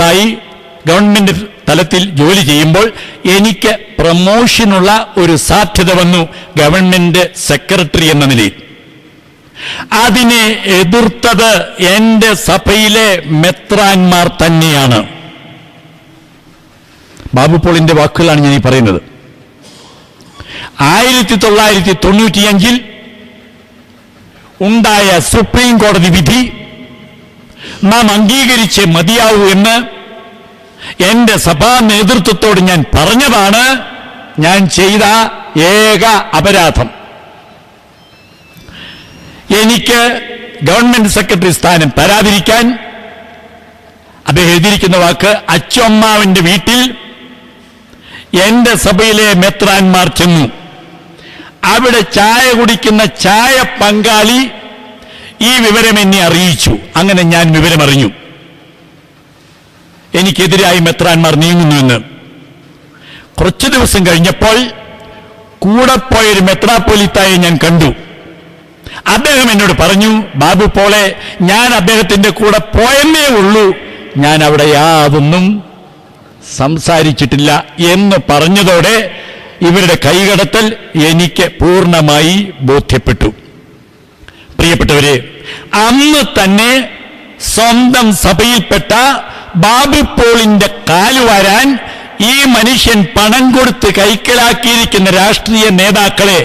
ഉസ്തായി government തലത്തിൽ ജോലി ചെയ്യുമ്പോൾ എനിക്ക് പ്രമോഷനുള്ള ഒരു സാധ്യത വന്നു ഗവൺമെന്റ് സെക്രട്ടറി എന്ന നിലയിൽ. അതിനെ എതിർത്തത് എന്റെ സഭയിലെ മെത്രാന്മാർ തന്നെയാണ്. ബാബു പോളിന്റെ വാക്കുകളാണ് ഞാൻ ഈ പറയുന്നത്. ആയിരത്തി തൊള്ളായിരത്തി തൊണ്ണൂറ്റിയഞ്ചിൽ ഉണ്ടായ സുപ്രീം കോടതി വിധി നാം അംഗീകരിച്ച് മതിയാവൂ എന്ന് എന്റെ സഭാ നേതൃത്വത്തോട് ഞാൻ പറഞ്ഞതാണ്. ഞാൻ ചെയ്ത ഏക അപരാധം. എനിക്ക് ഗവൺമെന്റ് സെക്രട്ടറി സ്ഥാനം തരാതിരിക്കാൻ അദ്ദേഹം എഴുതിയിരിക്കുന്ന വാക്ക് അച്ചമ്മാവിന്റെ വീട്ടിൽ എന്റെ സഭയിലെ മെത്രാന്മാർ ചെന്നു. അവിടെ ചായ കുടിക്കുന്ന ചായ പങ്കാളി ഈ വിവരം എന്നെ അറിയിച്ചു. അങ്ങനെ ഞാൻ വിവരമറിഞ്ഞു. എനിക്കെതിരായി മെത്രാന്മാർ നീങ്ങുന്നുവെന്ന് കുറച്ചു ദിവസം കഴിഞ്ഞപ്പോൾ കൂടെ പോയൊരു മെത്രാപ്പൊലിത്തായെ ഞാൻ കണ്ടു. അദ്ദേഹം എന്നോട് പറഞ്ഞു ബാബു പോളെ ഞാൻ അദ്ദേഹത്തിന്റെ കൂടെ പോയെന്നേ ഉള്ളൂ. ഞാൻ അവിടെ യാതൊന്നും സംസാരിച്ചിട്ടില്ല എന്ന് പറഞ്ഞതോടെ ഇവരുടെ കൈകടത്തൽ എനിക്ക് പൂർണമായി ബോധ്യപ്പെട്ടു. പ്രിയപ്പെട്ടവരെ അന്ന് തന്നെ സ്വന്തം സഭയിൽപ്പെട്ട ബാബി പോളിന്റെ കാലുവാരാൻ ഈ മനുഷ്യൻ പണം കൊടുത്ത് കൈക്കലാക്കിയിരിക്കുന്ന രാഷ്ട്രീയ നേതാക്കളെ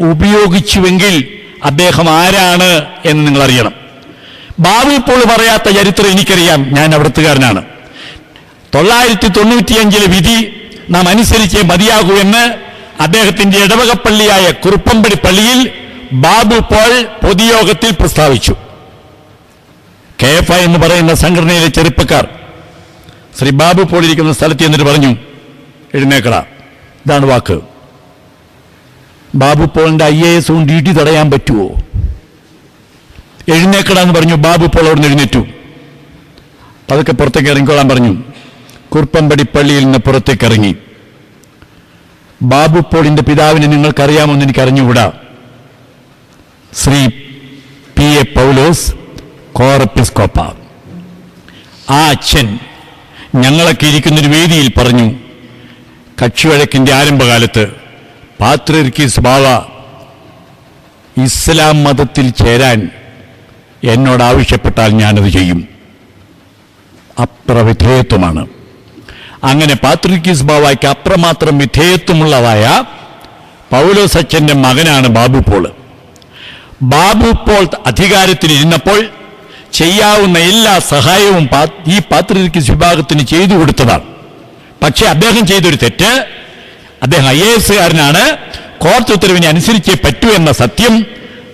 ഉപയോഗിച്ചുവെങ്കിൽ അദ്ദേഹം ആരാണ് എന്ന് നിങ്ങൾ അറിയണം ബാബു പോൾ പറയാത്ത ചരിത്രം എനിക്കറിയാം. ഞാൻ അവിടുത്തുകാരനാണ്. തൊള്ളായിരത്തി തൊണ്ണൂറ്റിയഞ്ചിലെ വിധി നാം അനുസരിച്ചേ മതിയാകൂ എന്ന് അദ്ദേഹത്തിന്റെ ഇടവകപ്പള്ളിയായ കുറുപ്പമ്പടി പള്ളിയിൽ ബാബു പോൾ പൊതുയോഗത്തിൽ പ്രസ്താവിച്ചു. കെ എഫ് ഐ എന്ന് പറയുന്ന സംഘടനയിലെ ചെറുപ്പക്കാർ ശ്രീ ബാബു പോൾ ഇരിക്കുന്ന സ്ഥലത്ത് എന്നിട്ട് പറഞ്ഞു എഴുന്നേക്കട. ഇതാണ് വാക്ക്. ബാബു പോളിന്റെ ഐ എ എസും ഡ്യൂട്ടി തടയാൻ പറ്റുമോ എഴുന്നേക്കട എന്ന് പറഞ്ഞു ബാബു പോൾ അവിടെ എഴുന്നേറ്റു. പതുക്കെ പുറത്തേക്ക് ഇറങ്ങിക്കോളാൻ പറഞ്ഞു. കുറുപ്പമ്പടി പള്ളിയിൽ നിന്ന് പുറത്തേക്ക് ഇറങ്ങി. ബാബു പോളിന്റെ പിതാവിനെ നിങ്ങൾക്കറിയാമെന്ന് എനിക്ക് അറിഞ്ഞുകൂടാ ശ്രീ പി എ പൗലോസ് കോറപ്പിസ്കോപ്പ. ആ അച്ഛൻ ഞങ്ങളൊക്കെ ഇരിക്കുന്നൊരു വേദിയിൽ പറഞ്ഞു കക്ഷിവഴക്കിന്റെ ആരംഭകാലത്ത് പാത്രിർക്കീസ് ബാവ ഇസ്ലാം മതത്തിൽ ചേരാൻ എന്നോട് ആവശ്യപ്പെട്ടാൽ ഞാനത് ചെയ്യും. അത്ര വിധേയത്വമാണ് അങ്ങനെ പാത്രിക്കീസ് ബാവായ്ക്ക് അപ്രമാത്രം വിധേയത്വമുള്ളതായ പൗലോസച്ചന്റെ മകനാണ് ബാബു പോൾ. ബാബു പോൾ അധികാരത്തിലിരുന്നപ്പോൾ ചെയ്യാവുന്ന എല്ലാ സഹായവും ഈ പാത്രിക്കീസ് വിഭാഗത്തിന് ചെയ്തു കൊടുത്തതാണ്. പക്ഷേ അദ്ദേഹം ചെയ്തൊരു തെറ്റ്. അദ്ദേഹം ഐ എ എസുകാരനാണ് കോർട്ട് ഉത്തരവിനെ അനുസരിച്ചേ പറ്റൂ എന്ന സത്യം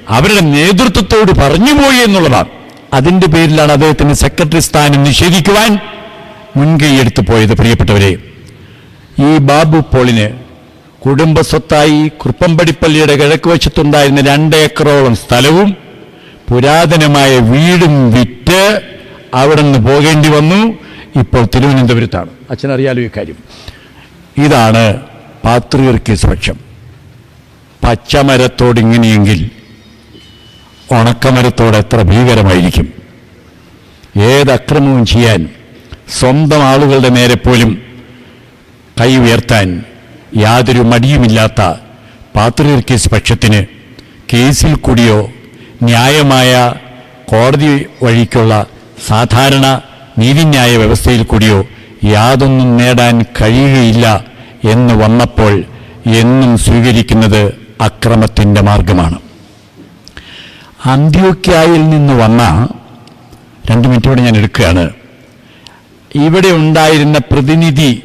അവരുടെ നേതൃത്വത്തോട് പറഞ്ഞുപോയി എന്നുള്ളതാണ്. അതിന്റെ പേരിലാണ് അദ്ദേഹത്തിന് സെക്രട്ടറി സ്ഥാനം നിഷേധിക്കുവാൻ മുൻകൈയെടുത്തു പോയത് പ്രിയപ്പെട്ടവരെ. ഈ ബാബു പോളിന് കുടുംബസ്വത്തായി കുറുപ്പമ്പടിപ്പള്ളിയുടെ കിഴക്ക് വശത്തുണ്ടായിരുന്ന രണ്ട് ഏക്കറോളം സ്ഥലവും പുരാതനമായ വീടും വിറ്റ് അവിടെ നിന്ന് പോകേണ്ടി വന്നു. ഇപ്പോൾ തിരുവനന്തപുരത്താണ്. അച്ഛനറിയാലോ ഈ കാര്യം. ഇതാണ് പാത്രിയർക്കീസ് പക്ഷം. പച്ചമരത്തോടിങ്ങനെയെങ്കിൽ ഉണക്കമരത്തോട് എത്ര ഭീകരമായിരിക്കും. ഏത് അക്രമവും ചെയ്യാൻ സ്വന്തം ആളുകളുടെ നേരെ പോലും കൈ ഉയർത്താൻ യാതൊരു മടിയുമില്ലാത്ത പാത്രിയർക്കീസ് പക്ഷത്തിന് കേസിൽ കൂടിയോ ന്യായമായ കോടതി വഴിക്കുള്ള സാധാരണ നീതിന്യായ വ്യവസ്ഥയിൽ കൂടിയോ യാതൊന്നും നേടാൻ കഴിയുകയില്ല എന്ന് വന്നപ്പോൾ എന്നും സ്വീകരിക്കുന്നത് അക്രമത്തിന്റെ മാർഗമാണ്. അന്ത്യോക്യായിൽ നിന്ന് വന്ന രണ്ട് മിനിറ്റോടെ ഞാൻ എടുക്കുകയാണ്. ഇവിടെ ഉണ്ടായിരുന്ന പ്രതിനിധി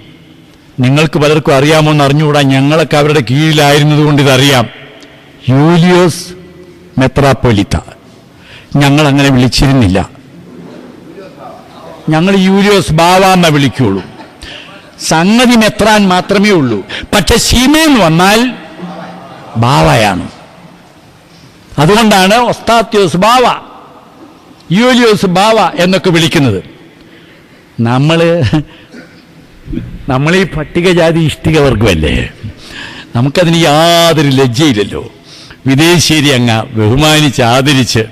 നിങ്ങൾക്ക് പലർക്കും അറിയാമോ എന്ന് അറിഞ്ഞുകൂടാ ഞങ്ങളൊക്കെ അവരുടെ കീഴിലായിരുന്നതുകൊണ്ട് ഇതറിയാം. യൂലിയോസ് മെത്രാപ്പൊലിത്ത. ഞങ്ങൾ അങ്ങനെ വിളിച്ചിരുന്നില്ല. ഞങ്ങൾ യൂലിയോസ് ബാവാമ്മ വിളിക്കുള്ളൂ. സംഗതി മെത്രാൻ മാത്രമേ ഉള്ളൂ. പക്ഷെ സീമയെന്ന് വന്നാൽ ബാവയാണ്. അതുകൊണ്ടാണ് ഒസ്താത്യോസ് ബാവ യൂലിയോസ് ബാവ എന്നൊക്കെ വിളിക്കുന്നത്. നമ്മൾ നമ്മൾ ഈ പട്ടികജാതി ഇഷ്ടികവർഗമല്ലേ നമുക്കതിന് യാതൊരു ലജ്ജയില്ലല്ലോ. വിദേശീയരെ അങ്ങ് ബഹുമാനിച്ച് ആദരിച്ച്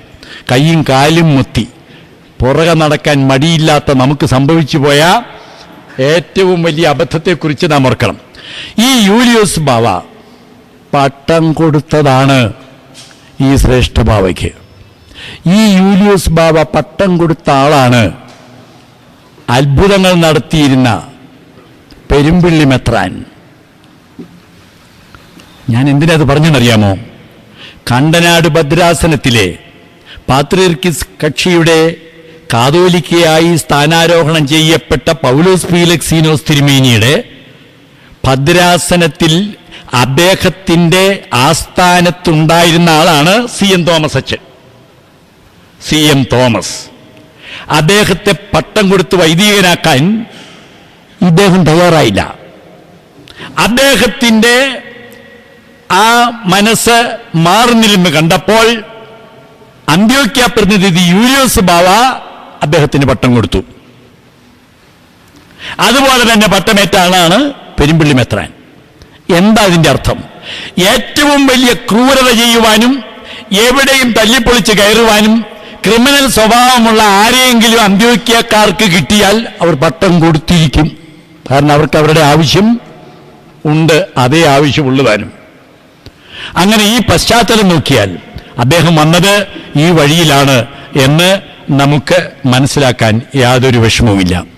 കൈയും കാലും മുത്തി പുറകെ നടക്കാൻ മടിയില്ലാത്ത നമുക്ക് സംഭവിച്ചു പോയ ഏറ്റവും വലിയ അബദ്ധത്തെക്കുറിച്ച് നാം ഓർക്കണം. ഈ യൂലിയോസ് ബാവ പട്ടം കൊടുത്തതാണ് ഈ ശ്രേഷ്ഠ ബാവയ്ക്ക്. ഈ യൂലിയോസ് ബാവ പട്ടം കൊടുത്ത ആളാണ് അത്ഭുതങ്ങൾ നടത്തിയിരുന്ന പെരുമ്പിള്ളി മെത്രാൻ. ഞാൻ എന്തിനത് പറഞ്ഞെന്നറിയാമോ? കണ്ടനാട് ഭദ്രാസനത്തിലെ പാത്രീർക്കിസ് കക്ഷിയുടെ കാതോലിക്കയായി സ്ഥാനാരോഹണം ചെയ്യപ്പെട്ട പൗലോസ് ഫീലക്സീനോസ് തിരുമേനിയുടെ ഭദ്രാസനത്തിൽ അദ്ദേഹത്തിന്റെ ആസ്ഥാനത്തുണ്ടായിരുന്ന ആളാണ് സി എം തോമസ് അച്ഛൻ. C M Thomas. അദ്ദേഹത്തെ പട്ടം കൊടുത്ത് വൈദികനാക്കാൻ ഇദ്ദേഹം തയ്യാറായില്ല. അദ്ദേഹത്തിന്റെ ആ മനസ്സ് മാറുന്നില്ലെന്ന് കണ്ടപ്പോൾ അന്ത്യോക്യ പ്രതിനിധി യൂലിയോസ് ബാവ അദ്ദേഹത്തിന് പട്ടം കൊടുത്തു. അതുപോലെ തന്നെ പട്ടമേറ്റ ആളാണ് പെരുമ്പിള്ളി മെത്രാൻ. എന്താ അതിന്റെ അർത്ഥം? ഏറ്റവും വലിയ ക്രൂരത ചെയ്യുവാനും എവിടെയും തല്ലിപ്പൊളിച്ച് കയറുവാനും ക്രിമിനൽ സ്വഭാവമുള്ള ആരെയെങ്കിലും അന്ത്യോക്യക്കാർക്ക് കിട്ടിയാൽ അവർ പട്ടം കൊടുത്തിരിക്കും. കാരണം അവർക്ക് അവരുടെ ആവശ്യം ഉണ്ട് അതേ ആവശ്യമുള്ളതാനും. അങ്ങനെ ഈ പശ്ചാത്തലം നോക്കിയാൽ അദ്ദേഹം വന്നത് ഈ വഴിയിലാണ് എന്ന് നമുക്ക് മനസ്സിലാക്കാൻ യാതൊരു വിഷമവുമില്ല.